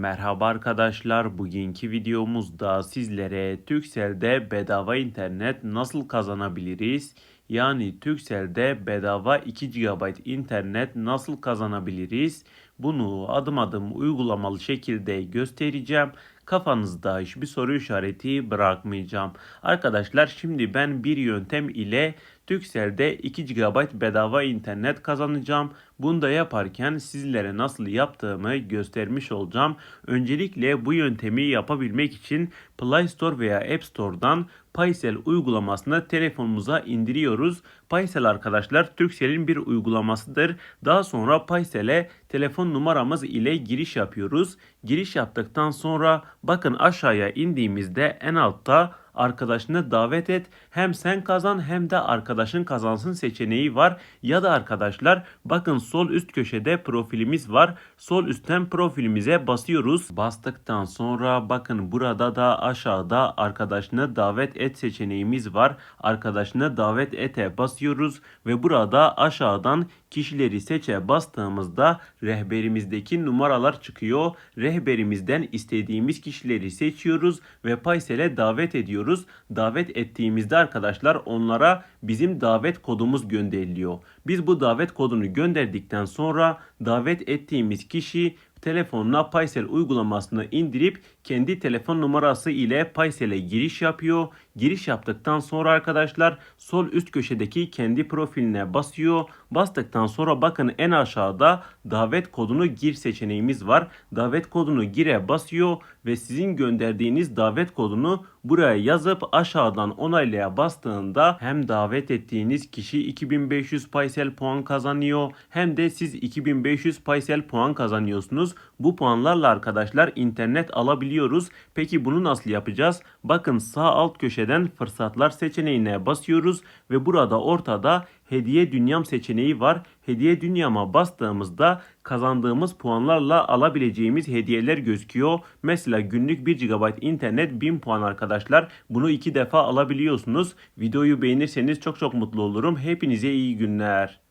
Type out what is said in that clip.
Merhaba arkadaşlar. Bugünkü videomuzda sizlere Turkcell'de bedava internet nasıl kazanabiliriz? Yani Turkcell'de bedava 2 GB internet nasıl kazanabiliriz? Bunu adım adım uygulamalı şekilde göstereceğim. Kafanızda hiçbir soru işareti bırakmayacağım. Arkadaşlar şimdi ben bir yöntem ile Turkcell'de 2 GB bedava internet kazanacağım. Bunu da yaparken sizlere nasıl yaptığımı göstermiş olacağım. Öncelikle bu yöntemi yapabilmek için Play Store veya App Store'dan Paysel uygulamasını telefonumuza indiriyoruz. Paysel arkadaşlar Turkcell'in bir uygulamasıdır. Daha sonra Paysel'e telefon numaramız ile giriş yapıyoruz. Giriş yaptıktan sonra bakın aşağıya indiğimizde en altta arkadaşını davet et. Hem sen kazan hem de arkadaşın kazansın seçeneği var. Ya da arkadaşlar bakın sol üst köşede profilimiz var. Sol üstten profilimize basıyoruz. Bastıktan sonra bakın burada da aşağıda arkadaşını davet et seçeneğimiz var. Arkadaşını davet ete basıyoruz ve burada aşağıdan kişileri seçe bastığımızda rehberimizdeki numaralar çıkıyor. Rehberimizden istediğimiz kişileri seçiyoruz ve Paysel'e davet ediyoruz. Davet ettiğimizde arkadaşlar onlara bizim davet kodumuz gönderiliyor. Biz bu davet kodunu gönderdikten sonra davet ettiğimiz kişi telefonuna Paysel uygulamasını indirip kendi telefon numarası ile Paysel'e giriş yapıyor. Giriş yaptıktan sonra arkadaşlar sol üst köşedeki kendi profiline basıyor. Bastıktan sonra bakın en aşağıda davet kodunu gir seçeneğimiz var. Davet kodunu gire basıyor ve sizin gönderdiğiniz davet kodunu buraya yazıp aşağıdan onaylaya bastığında hem davet ettiğiniz kişi 2500 Paysel puan kazanıyor hem de siz 2500 Paysel puan kazanıyorsunuz. Bu puanlarla arkadaşlar internet alabiliyoruz. Peki bunu nasıl yapacağız? Bakın sağ alt köşeden fırsatlar seçeneğine basıyoruz ve burada ortada hediye dünyam seçeneği var. Hediye dünyama bastığımızda kazandığımız puanlarla alabileceğimiz hediyeler gözüküyor. Mesela günlük 1 GB internet 1000 puan arkadaşlar. Bunu iki defa alabiliyorsunuz. Videoyu beğenirseniz çok çok mutlu olurum. Hepinize iyi günler.